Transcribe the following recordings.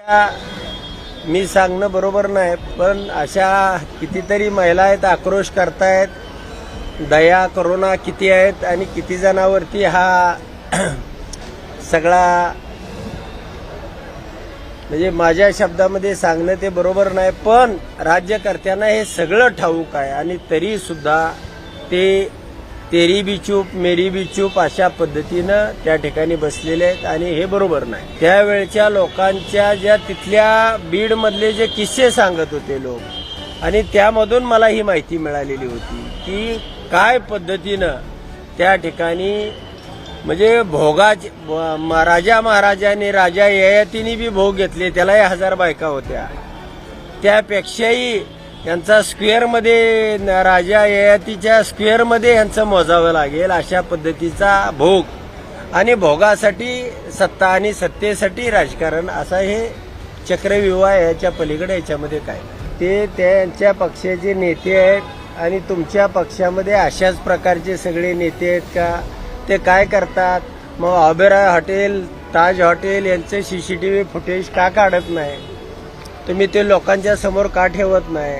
मी सांगणं बरोबर नाही पण अशा कितीतरी महिला आहेत आक्रोश करतायत. दया करोना किती आहेत आणि किती जणांवरती हा सगळा म्हणजे माझ्या शब्दामध्ये सांगणं ते बरोबर नाही पण राज्यकर्त्यांना हे सगळं ठाऊक आहे आणि तरी सुद्धा ते तेरी बी चूप मेरी बी चूप अशा पद्धतीनं त्या ठिकाणी बसलेले आहेत आणि हे बरोबर नाही. त्यावेळच्या लोकांच्या ज्या तिथल्या बीडमधले जे किस्से सांगत होते लोक आणि त्यामधून मला ही माहिती मिळालेली होती की काय पद्धतीनं त्या ठिकाणी म्हणजे भोगाचे राजा महाराजांनी राजा ययातीने बी भोग घेतले त्यालाही हजार बायका होत्या. त्यापेक्षाही यांचा स्क्वेअरमध्ये राजा ययातीच्या स्क्वेअरमध्ये यांचं मोजावं लागेल अशा पद्धतीचा भोग. आणि भोगासाठी सत्ता आणि सत्तेसाठी राजकारण असा हे चक्रविवाह याच्या पलीकडे याच्यामध्ये काय? ते त्यांच्या पक्षाचे नेते आहेत आणि तुमच्या पक्षामध्ये अशाच प्रकारचे सगळे नेते आहेत का? ते काय करतात? मग ऑबेरा हॉटेल ताज हॉटेल यांचे व्ही फुटेज का काढत नाही? तुम्ही ते लोकांच्या समोर का ठेवत नाही?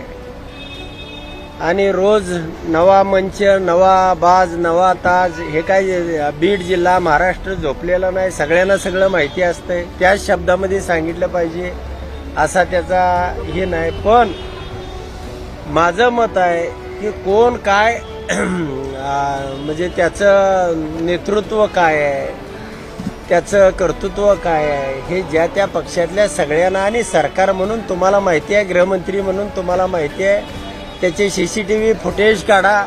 आणि रोज नवा मंच नवा बाज नवा ताज हे काय बीड जिल्हा महाराष्ट्र झोपलेला नाही सगळ्यांना सगळं माहिती असतंय. त्याच शब्दामध्ये सांगितलं पाहिजे असा त्याचा हे नाही. पण माझं मत आहे की कोण काय म्हणजे त्याचं नेतृत्व काय आहे? त्याचं कर्तृत्व काय आहे? हे ज्या त्या पक्षातल्या सगळ्यांना आणि सरकार म्हणून तुम्हाला माहिती आहे गृहमंत्री म्हणून तुम्हाला माहिती आहे त्याचे C C T V footage काढा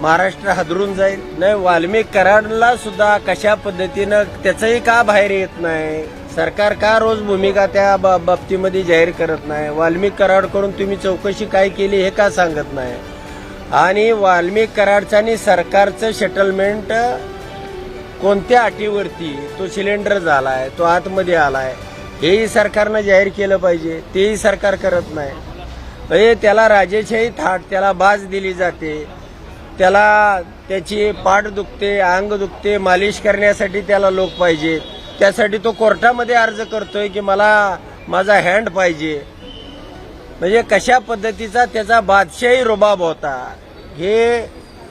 महाराष्ट्र हादरून जाईल. नाही वाल्मिक कराडला सुद्धा कशा पद्धतीनं त्याचंही का बाहेर येत नाही? सरकार का रोज भूमिका त्या बा- बाबतीमध्ये जाहीर करत नाही? वाल्मिक कराडकडून तुम्ही चौकशी काय केली हे का सांगत नाही? आणि वाल्मिक कराडचं आणि सरकारचं सेटलमेंट कोणत्या अटीवरती तो सिलेंडर झाला आहे तो आतमध्ये आला आहे हेही सरकारनं जाहीर केलं पाहिजे तेही सरकार करत नाही. हे त्याला राजेशाही थाट त्याला बाज दिली जाते. त्याला त्याची पाठ दुखते अंग दुखते मालिश करण्यासाठी त्याला लोक पाहिजे. त्यासाठी तो कोर्टामध्ये अर्ज करतोय की मला माझा हँड पाहिजे. म्हणजे कशा पद्धतीचा त्याचा बादशाही रुबाब होता हे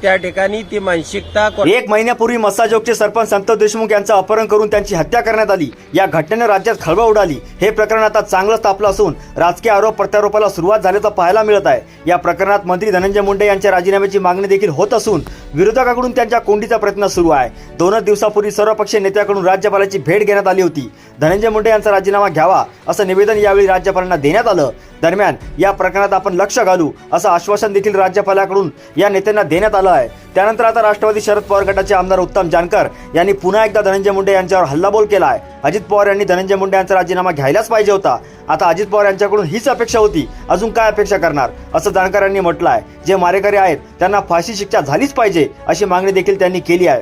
त्या ठिकाणी ती मानसिकता एक महिन्यापूर्वी मसाजोगचे सरपंच संतोष देशमुख यांचं अपहरण करून त्यांची हत्या करण्यात आली. या घटनेनं राज्यात खळबळ उडाली. हे प्रकरण आता चांगलंच तापलं असून राजकीय आरोप प्रत्यारोपाला सुरुवात झाल्याचं पाहायला मिळत आहे. या प्रकरणात मंत्री धनंजय मुंडे यांच्या राजीनाम्याची मागणी देखील होत असून विरोधकाकडून त्यांच्या कोंडीचा प्रयत्न सुरू आहे. दोनच दिवसापूर्वी सर्वपक्षीय नेत्याकडून राज्यपालाची भेट घेण्यात आली होती. धनंजय मुंडे यांचा राजीनामा घ्यावा असं निवेदन यावेळी राज्यपालांना देण्यात आलं. दरम्यान या प्रकरणात आपण लक्ष घालू असं आश्वासन देखील राज्यपालाकडून या नेत्यांना देण्यात आलं आहे. त्यानंतर आता राष्ट्रवादी शरद पवार गटाचे आमदार उत्तम जानकर यांनी पुन्हा एकदा धनंजय मुंडे यांच्यावर हल्लाबोल केला आहे. अजित पवार यांनी धनंजय मुंडे यांचा राजीनामा घ्यायलाच पाहिजे होता. आता अजित पवार यांच्याकडून हीच अपेक्षा होती. अजून काय अपेक्षा करणार? असं जानकर यांनी म्हटलं आहे. जे मारेकरी आहेत त्यांना फाशी शिक्षा झालीच पाहिजे अशी मागणी देखील त्यांनी केली आहे.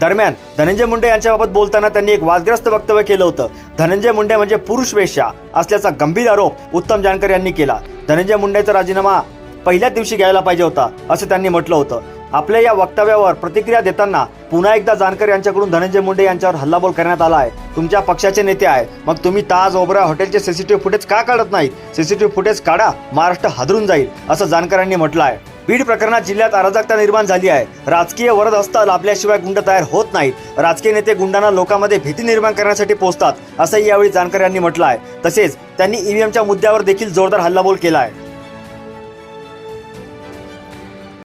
दरम्यान धनंजय मुंडे यांच्याबाबत बोलताना त्यांनी एक वादग्रस्त वक्तव्य केलं होतं. धनंजय मुंडे म्हणजे पुरुष वेश्या असल्याचा गंभीर आरोप उत्तम जानकर यांनी केला. धनंजय मुंडेचा राजीनामा पहिल्याच दिवशी घ्यायला पाहिजे होता असं त्यांनी म्हटलं होतं. आपल्या या वक्तव्यावर प्रतिक्रिया देताना पुन्हा एकदा जानकर यांच्याकडून धनंजय मुंडे यांच्यावर हल्लाबोल करण्यात आला आहे. तुमच्या पक्षाचे नेते आहे. मग तुम्ही ताज ओबरा हॉटेलचे सीसीटीव्ही फुटेज का काढत नाहीत? सीसीटीव्ही फुटेज काढा महाराष्ट्र हादरून जाईल असं जानकरांनी म्हटलं आहे. बीड प्रकरणात जिल्ह्यात अराजकता निर्माण झाली आहे. राजकीय वरद असता लाभल्याशिवाय गुंड तयार होत नाहीत. राजकीय नेते गुंडांना लोकांमध्ये भीती निर्माण करण्यासाठी पोहोचतात असंही यावेळी जानकर यांनी म्हटलं आहे. तसेच त्यांनी ईव्हीएमच्या मुद्द्यावर देखील जोरदार हल्लाबोल केला आहे.